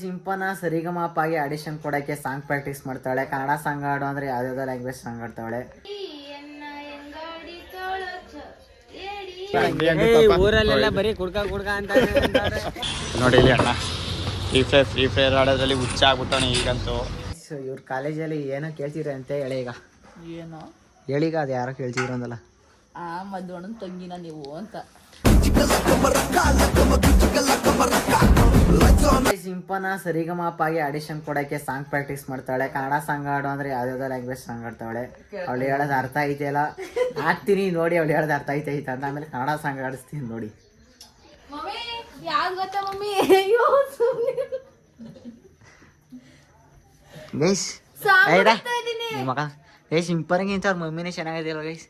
ಸಿಂಪನ ಸರಿಗಮಾಪಾಗಿ ಆಡಿಷನ್ ಕೊಡಕ್ಕೆ song practice ಮಾಡ್ತಾಳೆ. ಕನ್ನಡ ಸಾಂಗ್ ಹಾಡು ಅಂದ್ರೆ ಯಾವ್ದಾವ್ದೋ ಲ್ಯಾಂಗ್ವೇಜ್ ಸಾಂಗ್ ಹಾಡ್ತಾಳೆ. ಊರಲ್ಲೆಲ್ಲ ಬರೀ ಕುಡ್ಕ ಕುಡ್ಕ ಅಂತ ನೋಡಿ ಇಲ್ಲಿ ಅಣ್ಣ ಫ್ರೀ ಫೈರ್ ಫ್ರೀ ಫೈರ್ ಆಡೋದ್ರಲ್ಲಿ ಹುಚ್ಚ ಆಗ್ಬಿಟ್ಟವನೆ ಈಗಂತೂ. ಇವ್ರ ಕಾಲೇಜಲ್ಲಿ ಏನೋ ಕೇಳ್ತಿದ್ರೆ ಅಂತ ಹೇಳಿ ಈಗ. ಏನೋ? ಹೇಳಿಗ ಅದು ಯಾರೋ ಕೇಳ್ತಿದ್ರು ಅಂದಲ್ಲ. ಆ ಮದ್ವಣ್ಣ ತಂಗಿನ ನೀವು ಅಂತ. ಸಿಂಪನ ಸರಿಗಮಪಾಗಿ ಆಡಿಷನ್ ಕೊಡಕ್ಕೆ ಸಾಂಗ್ ಪ್ರಾಕ್ಟೀಸ್ ಮಾಡ್ತಾಳೆ. ಕನ್ನಡ ಸಾಂಗ್ ಹಾಡು ಅಂದ್ರೆ ಯಾವ್ದಾವ್ದೋ ಲ್ಯಾಂಗ್ವೇಜ್ ಸಾಂಗ್ ಆಡ್ತಾಳೆ ಅವಳು ಹೇಳೋದು ಅರ್ಥ ಐತೆಲ್ಲ ಹಾಕ್ತೀನಿ ನೋಡಿ ಅವಳು ಹೇಳೋದು ಅರ್ಥ ಐತೆ ಐತೆ ಅಂತ ಆಮೇಲೆ ಕನ್ನಡ ಸಾಂಗ್ ಆಡಿಸ್ತೀನಿ ನೋಡಿ. ಮಮ್ಮಿ ಯಾವ್ದು ಗೊತ್ತಾ ಮಮ್ಮಿ? ಅಯ್ಯೋ ಗೈಸ್ ಸಾಂಗ್ ಹಾಡ್ತಾ ಇದೀನಿ. ಮಗ ಗೈಸ್ ಇಂತ ಅವ್ರ ಮಮ್ಮಿನೇ ಚೆನ್ನಾಗಿದೆಯಲ್ಲ ಗೈಸ್.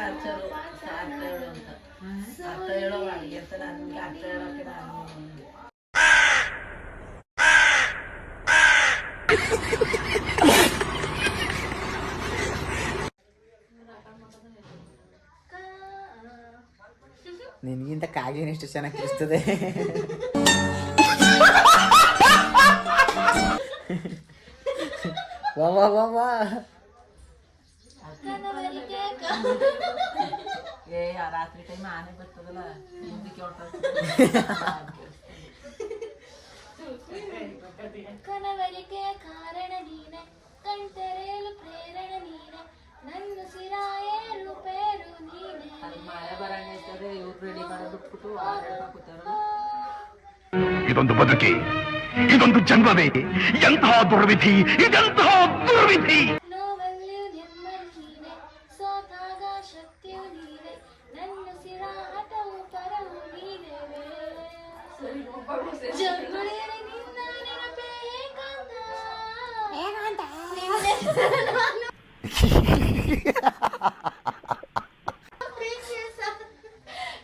ಅರ್ಥ ಹೇಳು ಅಂತ ಅರ್ಥ ಹೇಳೋ ಅಡುಗೆ ಅಂತ ನನಗೆ ಅರ್ಥ ಹೇಳೋಕೆ ನಾನು ನಿನ್ಗಿಂತ ಕಾಗಿನ ಎಷ್ಟು ಚೆನ್ನಾಗಿ ಕಿರಿಸ್ತದೆ. ವಾ ವಾ ವಾ ವಾ. ಏ ಆ ರಾತ್ರಿ ಟೈಮ್ ಆನೆ ಬರ್ತದಲ್ಲ ಮುಂದಕ್ಕೆ ಕಾರಣ ನೀನೆ ಕಣ್ತೆರೆಯಲು ಪ್ರೇರಣ ನೀನೆ ನನ್ನ ಸಿರಾಯೇರು ಪೇರು ನೀನೆ. ಮಳೆ ಬರಂಗೈತದೆ ಇವ್ರು ರೆಡಿ ಮಾಡೋದು ಬಿಟ್ಬಿಟ್ಟು ಇದೊಂದು ಬದುಕಿ ಇದೊಂದು ಜನ್ಮವೇ ಎಂತಹ ದುರ್ವಿಧಿ ಇದೆಂತಹ ದುರ್ವಿಧಿ? ನೋವಲ್ಲಿಯೂ ನೆಮ್ಮದಿ ನೀನೆ ಸೋತಾಗ ಶಕ್ತಿಯು ನೀನೆ ನನ್ನ ಸಿರಾಟವು ಪರವು ನೀನೆ. ಜಂಗುಳಿಯಲ್ಲಿ ನಿನ್ನ ನೆನಪೇ ಏಕಾಂತ.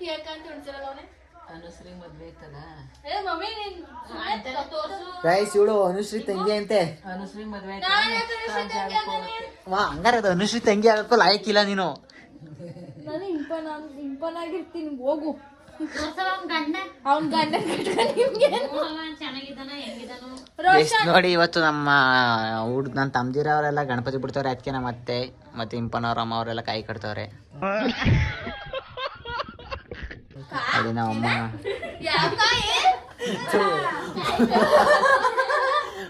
ಯಾಕಂತ ಅನುಶ್ರೀ ಮದ್ವೆ ಐತದ ಏ ಮಮ್ಮಿ ನೀನ್ ತೋರ್ಸು ಗೈಸ್ ಇವಳು ಅನುಶ್ರೀ ತಂಗಿ ಅಂತೆ ಅನುಶ್ರೀ ಮದ್ವೆ ನಾನ್. ಯಾಕೆ ಅನುಶ್ರೀ ತಂಗಿ ಆಗಲ್ಲ? ವಾ ಹಂಗಾರ ಅದು ಅನುಶ್ರೀ ತಂಗಿ ಆಗಕ್ಕೂ ಇಲ್ಲ ನೀನು ನಾನು ಇಂಪನ್ ಇಂಪನಾಗಿರ್ತೀನಿ ಹೋಗು ಅವ್ನ್ ಗಂಡ ನಿಮ್ಗೆ ಎಷ್ಟ್ ನೋಡಿ ಇವತ್ತು ನಮ್ಮ ಹುಡ್ ನನ್ನ ತಮ್ದಿರ ಅವರೆಲ್ಲ ಗಣಪತಿ ಬಿಡ್ತವ್ರೆ ಅದಕ್ಕೆ ನಮ್ಮ ಅತ್ತೆ ಮತ್ತೆ ಇಂಪನವ್ರ ಅಮ್ಮ ಅವರೆಲ್ಲ ಕೈ ಕಟ್ತವ್ರೆ. ಅಲ್ಲಿ ನಮ್ಮ ಅಮ್ಮ.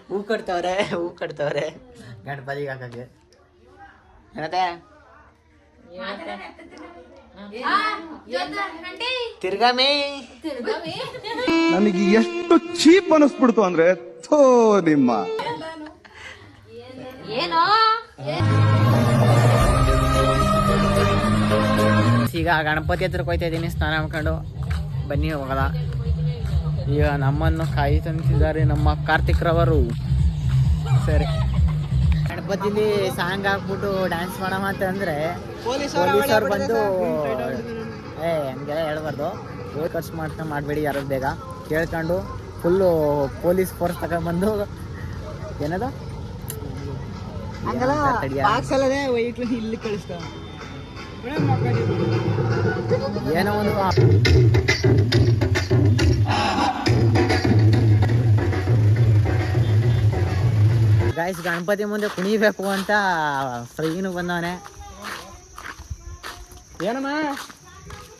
ಹೂ ಕಟ್ತವ್ರೆ ಹೂ ಕಟ್ತವ್ರೆ. ಗಣಪತಿಗೆ ಹಾಕಕ್ಕೆ. ಏನತ್ತೆ? ತಿರ್ಗಾಮಿ. ನನಗೆ ಎಷ್ಟು ಚೀಪ್ ಅನಿಸ್ಬಿಡ್ತು ಅಂದ್ರೆ ಥೋ ನಿಮ್ಮ. ಈಗ ಗಣಪತಿ ಹತ್ರ ಕೊಯ್ತಾ ಇದ್ದೀನಿ ಸ್ನಾನ ಮಾಡ್ಕೊಂಡು ಬನ್ನಿ ಹೋಗಲ್ಲ ಈಗ ನಮ್ಮನ್ನು ಕಾಯಿ ತಂತಿದ್ದಾರೆ ನಮ್ಮ ಕಾರ್ತಿಕ್ ರವರು. ಸರಿ. ಗಣಪತಿಲಿ ಸಾಂಗ್ ಹಾಕ್ಬಿಟ್ಟು ಡ್ಯಾನ್ಸ್ ಮಾಡಮ್ಮ ಅಂತ ಅಂದ್ರೆ ಪೊಲೀಸರು ಬಂದು ಏ ಹಂಗೆಲ್ಲ ಹೇಳ್ಬಾರ್ದು. ಹೋಗಿ ಖರ್ಚು ಮಾಡ್ಕೊಂಡು ಮಾಡಬೇಡಿ ಯಾರು ಬೇಗ. ಕೇಳ್ಕೊಂಡು ಫುಲ್ಲು ಪೊಲೀಸ್ ಫೋರ್ಸ್ ತಗೊಂಡ್ಬಂದು ಏನದು. ಏನೋ ಒಂದು ಗಾಯ್ಸ್ ಗಣಪತಿ ಮುಂದೆ ಕುಣಿಬೇಕು ಅಂತ ಫ್ರೀನು ಬಂದವನೆ. ಏನಮ್ಮ?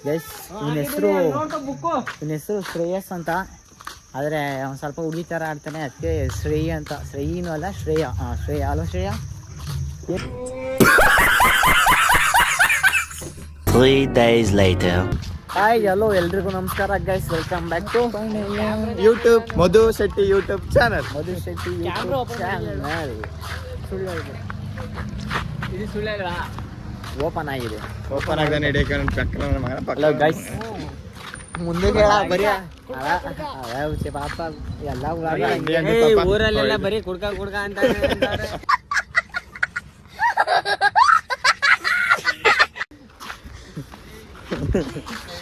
ಗೈಸ್ ಇವನ ಹೆಸರು ಇವನ ಹೆಸರು ಶ್ರೇಯಸ್ ಅಂತ. ಆದರೆ ಅವ್ನು ಸ್ವಲ್ಪ ಹುಡುಗಿ ಥರ ಆಡ್ತಾನೆ ಅದಕ್ಕೆ ಶ್ರೇಯ ಅಂತ. ಶ್ರೇಯಿನೂ ಅಲ್ಲ ಶ್ರೇಯ. ಹಾಂ ಶ್ರೇಯ. ಅಲ್ಲ Shreya? Three days later. Hi hello ಎಲ್ರಿಗೂ ನಮಸ್ಕಾರ guys welcome back to YouTube Madhu Shetty YouTube channel Madhu Shetty YouTube channel ಇದು ಸುಳ್ಳ ಓಪನ್ ಆಗಿದೆ. ಓಪನ್ ಆಗದೆ ಹಲೋ ಗೈಸ್ ಮುಂದೆ ಬರೀ. ಪಾಪ ಎಲ್ಲ ಊರಲ್ಲೆಲ್ಲ ಬರೀ ಕುಡ್ಕ ಕುಡ್ಕ ಅಂತ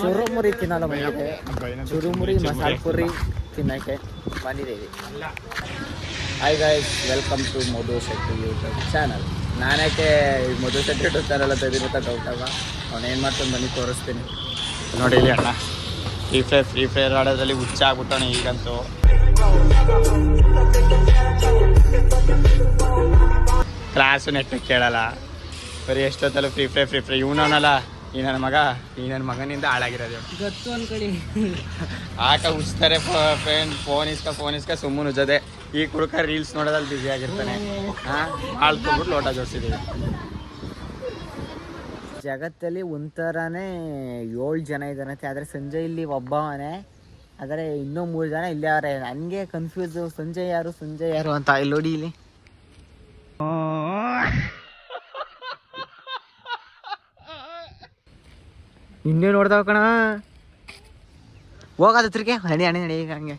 ಚುರುಮುರಿ ತಿನ್ನಲ್ಲ ಬಂದಿದೆ. ಚುರುಮುರಿ ಮಸಾಲೆ ಪುರಿ ತಿನ್ನಕ್ಕೆ ಬಂದಿದ್ದೀವಿ. Hi guys welcome to Madhu Shetty YouTube channel ನಾನ್ಯಾಕೆ ಈ ಮಧು ಶೆಟ್ಟಿ ಯೂಟ್ಯೂಬ್ ಚಾನಲ್ ಅಂತ ಇದೀನಿ ಅಂತ ಡೌಟ್ ಅವ ಅವ್ನು ಏನು ಮಾಡ್ತಾನೆ ಬನ್ನಿ ತೋರಿಸ್ತೀನಿ. ನೋಡಿ ಇಲ್ಲಿ ಅಣ್ಣ. ಫ್ರೀ ಫೈರ್ ಫ್ರೀ ಫೈರ್ ಆಡೋದ್ರಲ್ಲಿ ಹುಚ್ಚ ಆಗ್ಬಿಟ್ಟವನೆ ಈಗಂತೂ. ಕ್ಲಾಸು ನೆಟ್ಟ ಕೇಳಲ್ಲ. ಬರೀ ಎಷ್ಟೊತ್ತಲ್ಲ ಫ್ರೀ ಫ್ರೈ ಫ್ರೀ ಫೈರ್ ಇವನವನಲ್ಲ ಈ ನನ್ನ ಮಗ ಈ ನನ್ನ ಮಗನಿಂದ ಹಾಳಾಗಿರೋದು. ಗೊತ್ತು ಅನ್ಕೊಳ್ಳಿ. ಆಟ ಉಚ್ತಾರೆ ಫ್ರೆಂಡ್ ಫೋನ್ ಇಸ್ಕ ಫೋನ್ ಇಸ್ಕ ಸುಮ್ಮನೆ ಉಜ್ಜದೆ. ಈ ಕುಡ್ಕ ರೀಲ್ಸ್ ನೋಡೋದಲ್ಲಿ ಬ್ಯುಸಿ ಆಗಿರ್ತಾನೆ. ಹಾಂ? ಹಾಳು ತುಂಬಿಟ್ಟು ಲೋಟ ಜೋಡಿಸಿದ್ದೀವಿ ಜಗತ್ತಲ್ಲಿ ಒಂಥರನೇ ಏಳು ಜನ ಇದ್ದಾನಂತೆ ಆದರೆ ಸಂಜಯ್ ಇಲ್ಲಿ ಒಬ್ಬವನೇ. ಆದರೆ ಇನ್ನೂ ಮೂರು ಜನ ಇಲ್ಲೇ ಅವರೇ. ನನಗೆ ಕನ್ಫ್ಯೂಸ್ ಸಂಜಯ್ ಯಾರು ಸಂಜಯ್ ಯಾರು ಅಂತ. ಇಲ್ಲಿ ನೋಡಿ ಇಲ್ಲಿ. ಇನ್ನೇ ನೋಡ್ತಾವ ಕಣ. ಹೋಗೋದ ಹಣೆ ಹಣೆ ಹಣೆ ಈಗ ಹಂಗೆ.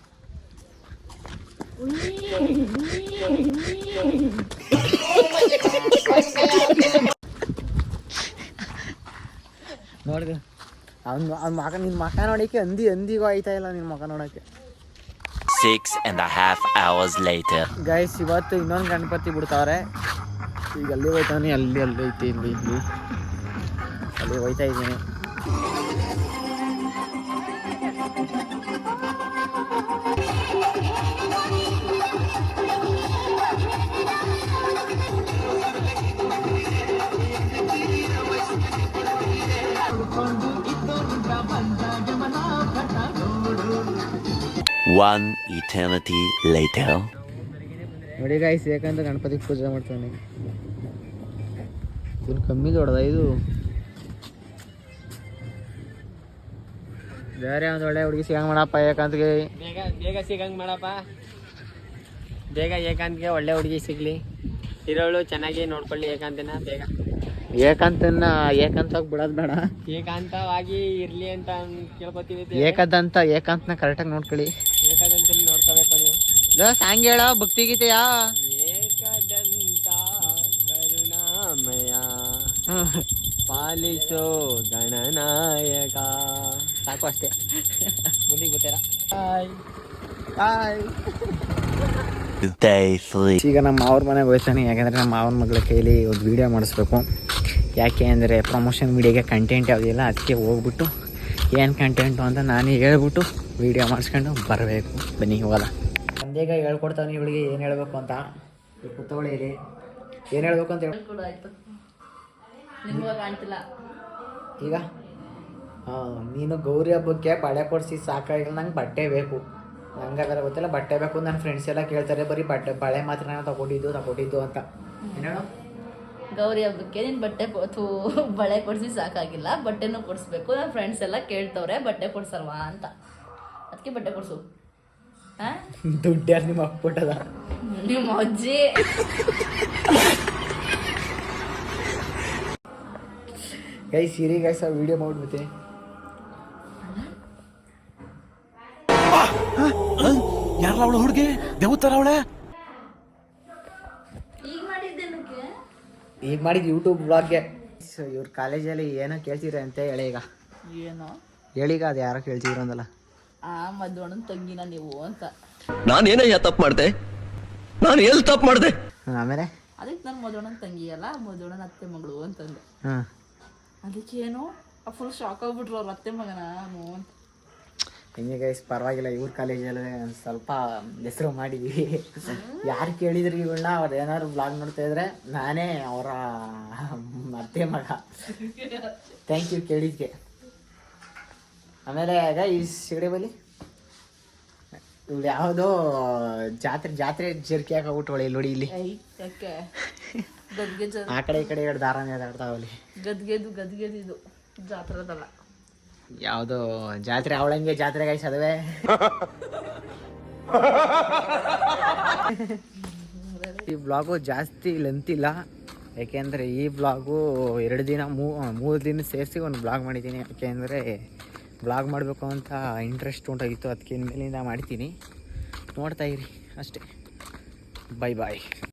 ನೋಡ್ಗ ಅವ್ನ ಅವ್ನ ಮಗ ನಿನ್ನ ಮಕ ನೋಡಕ್ಕೆ ಅಂದಿ ಅಂದಿಗೂ ಆಯ್ತಾ ಇಲ್ಲ ನಿನ್ನ ಮಕ ನೋಡಕ್ಕೆ. Six and a half hours later. Guys ಇವತ್ತು ಇನ್ನೊಂದು ಗಣಪತಿ ಬಿಡ್ತಾವ್ರೆ. ಈಗ ಅಲ್ಲಿ ಹೋಯ್ತಾನೆ ಅಲ್ಲಿ ಅಲ್ಲಿ ಐತಿ ಇಲ್ಲಿ ಇಲ್ಲಿ. ಅಲ್ಲಿ ಹೋಯ್ತಾ ಇದ್ದೀನಿ. One eternity later. ನೋಡಿ ಗಾಯ್ಸ್ ಯಾಕಂದ್ರೆ ಗಣಪತಿ ಪೂಜೆ ಮಾಡ್ತಾನೆ ಇದು ಕಮ್ಮಿ ದೊಡ್ಡದ ಇದು ಬೇರೆ ಒಂದು ಒಳ್ಳೆ ಹುಡುಗಿ ಸಿಗಂಗ್ ಮಾಡಪ್ಪ ಏಕಾಂತ ಬೇಗ ಬೇಗ ಸಿಗಂಗ್ ಮಾಡಪ್ಪ. ಬೇಗ ಏಕಾಂತ್ಗೆ ಒಳ್ಳೆ ಹುಡುಗಿ ಸಿಗ್ಲಿ. ಇರೋಳು ಚೆನ್ನಾಗಿ ನೋಡ್ಕೊಳ್ಳಿ ಏಕಾಂತನ ಬೇಗ. ಏಕಾಂತನ ಏಕಾಂತವಾಗಿ ಬಿಡೋದು ಬೇಡ. ಏಕಾಂತವಾಗಿ ಇರ್ಲಿ ಅಂತ ಕೇಳ್ಕೊತೀವಿ ಏಕದಂತ ಏಕಾಂತನ ಕರೆಕ್ಟಾಗಿ ನೋಡ್ಕೊಳ್ಳಿ. ಏಕಾದಂತ ನೋಡ್ಕೋಬೇಕು ನೀವು. ಲೋ ಸಾಂಗ್ ಹೇಳ ಭಕ್ತಿಗೀತೆಯಾ ಏಕದಂತ ಕರುಣಾಮಯ. ಪಾಲಿಸೋ ಗಣನಾಯಕ. ಸಾಕು ಅಷ್ಟೇ. ಮುಂದಿಗೆ ಗೊತ್ತಿಲ್ಲ Day three. ಈಗ ನಮ್ಮ ಮಾವ್ರ ಮನೆಗೆ ಹೋಗ್ತಾನೆ. ಯಾಕಂದರೆ ನಮ್ಮ ಮಾವನ ಮಗಳ ಕೈಲಿ ಒಂದು ವೀಡಿಯೋ ಮಾಡಿಸ್ಬೇಕು. ಯಾಕೆ ಅಂದರೆ ಪ್ರಮೋಷನ್ ವಿಡಿಯೋಗೆ ಕಂಟೆಂಟ್ ಯಾವುದಿಲ್ಲ ಅದಕ್ಕೆ ಹೋಗ್ಬಿಟ್ಟು ಏನು ಕಂಟೆಂಟು ಅಂತ ನಾನೇ ಹೇಳ್ಬಿಟ್ಟು ವೀಡಿಯೋ ಮಾಡಿಸ್ಕೊಂಡು ಬರಬೇಕು. ಬನ್ನಿ ಹೋಗಲ್ಲ ಸಂದೇಗ ಹೇಳ್ಕೊಡ್ತಾನೆ ಇವಳಿಗೆ ಏನು ಹೇಳಬೇಕು ಅಂತ. ಕೂತ್ಕೊಳ್ಳಿ ಇಲ್ಲಿ ಏನು ಹೇಳ್ಬೇಕು ಅಂತ ಹೇಳಿ ಕೂಡ ಆಯ್ತು. ನಿಮ್ಗೆ ಕಾಣ್ತಿಲ್ಲ. ಈಗ ನೀನು ಗೌರಿ ಹಬ್ಬಕ್ಕೆ ಬಳೆ ಕೊಡಿಸಿ ಸಾಕಾಗಿಲ್ಲ ನಂಗೆ ಬಟ್ಟೆ ಬೇಕು. ನಂಗೆ ಅದರ ಗೊತ್ತಿಲ್ಲ ಬಟ್ಟೆ ಬೇಕು ನನ್ನ ಫ್ರೆಂಡ್ಸ್ ಎಲ್ಲ ಕೇಳ್ತಾರೆ ಬರೀ ಬಟ್ಟೆ ಬಳೆ ಮಾತ್ರ ನಾನು ತಗೊಂಡಿದ್ದು ತಗೊಂಡಿದ್ದು ಅಂತ. ಏನೇಳು ಗೌರಿ ಹಬ್ಬಕ್ಕೆ ನೀನು ಬಟ್ಟೆ ಬಳೆ ಕೊಡಿಸಿ ಸಾಕಾಗಿಲ್ಲ ಬಟ್ಟೆನೂ ಕೊಡಿಸ್ಬೇಕು ನನ್ನ ಫ್ರೆಂಡ್ಸ್ ಎಲ್ಲ ಕೇಳ್ತವ್ರೆ ಬಟ್ಟೆ ಕೊಡ್ಸಲ್ವಾ ಅಂತ. ಅದಕ್ಕೆ ಬಟ್ಟೆ ಕೊಡಿಸು. ದುಡ್ಡು ಯಾರು ನಿಮ್ಮ ಅಪ್ಪುಟ್ಟದ ನಿಮ್ಮ ಅಜ್ಜಿ. ಗೈ ಸಿರಿ ಗೈಸ್ ವಿಡಿಯೋ ಮಾಡ್ಬಿಡ್ತೀನಿ ಈಗ ಅವಳೆ ಈಗ ಮಾಡಿದ್ದು ಯೂಟ್ಯೂಬ್ ಬ್ಲಾಗ್ಗೆ ಇವ್ರ ಕಾಲೇಜಲ್ಲಿ ಏನೋ ಕೇಳ್ತೀರ ಅಂತ ಹೇಳಿ ಈಗ ಏನೋ ಹೇಳಿಗ ಅದು ಯಾರೋ ಕೇಳ್ತಿದ್ರು ಅಂದಲ್ಲ. ಆ ಮಧ್ವಣ್ಣನ ತಂಗಿನ ನೀವು ಅಂತ. ನಾನು ನಾನೇನಯ್ಯ ತಪ್ಪು ಮಾಡ್ದೆ? ನಾನು ಎಲ್ಲಿ ತಪ್ಪು ಮಾಡ್ದೆ? ಆಮೇಲೆ? ಅದಕ್ಕೆ ನಾನು ಮಧುವಣ್ಣನ ತಂಗಿ ಅಲ್ಲ ಮಧುವಣ್ಣನ ಅತ್ತೆ ಮಗಳು ಅಂತಂದೆ. ಹಾಂ ಅದಕ್ಕೆ ಏನು ಫುಲ್ ಶಾಕ್ ಆಗ್ಬಿಟ್ರು ಅವ್ರ ಅತ್ತೆ ಮಗನ ಹಿಂಗೆ ಗೈಸ್ ಪರವಾಗಿಲ್ಲ ಇವ್ರ ಕಾಲೇಜಲ್ಲಿ ಒಂದ್ ಸ್ವಲ್ಪ ಹೆಸರು ಮಾಡಿದ್ವಿ ಯಾರು ಕೇಳಿದ್ರು ಇವಳನ್ನ ಅವ್ರು ಏನಾದ್ರು ಬ್ಲಾಗ್ ನೋಡ್ತಾ ಇದ್ರೆ ನಾನೇ ಅವರ ಅತ್ತೆ ಮಗ. ಥ್ಯಾಂಕ್ ಯು ಕೇಳಿದ್ಕೆ. ಆಮೇಲೆ ಆಗ ಈ ಸಿಗಡೆ ಬಲಿ ಇವಳು ಯಾವುದೋ ಜಾತ್ರೆ ಜಾತ್ರೆ ಜರ್ಕಿ ಇಲ್ಲಿ ನೋಡಿ ಇಲ್ಲಿ. ಆ ಕಡೆ ಈ ಕಡೆ ಎರಡು ಗದ್ಗೆದು ಜಾತ್ರೆದಲ್ಲ ಯಾವುದೋ ಜಾತ್ರೆ ಅವಳಂಗೆ ಜಾತ್ರೆ ಗೈಸ್ ಅದುವೆ. ಈ ಬ್ಲಾಗು ಜಾಸ್ತಿ ಲೆಂತ್ ಇಲ್ಲ. ಯಾಕೆಂದರೆ ಈ ಬ್ಲಾಗು ಎರಡು ದಿನ ಮೂ ಮೂರು ದಿನ ಸೇರಿಸಿ ಒಂದು ಬ್ಲಾಗ್ ಮಾಡಿದ್ದೀನಿ ಯಾಕೆಂದ್ರೆ ಬ್ಲಾಗ್ ಮಾಡಬೇಕು ಅಂತ ಇಂಟ್ರೆಸ್ಟ್ ಉಂಟಾಗಿತ್ತು. ಅದಕ್ಕೆ ಮೇಲಿಂದ ಮಾಡ್ತೀನಿ. ನೋಡ್ತಾ ಇರಿ ಅಷ್ಟೇ. Bye bye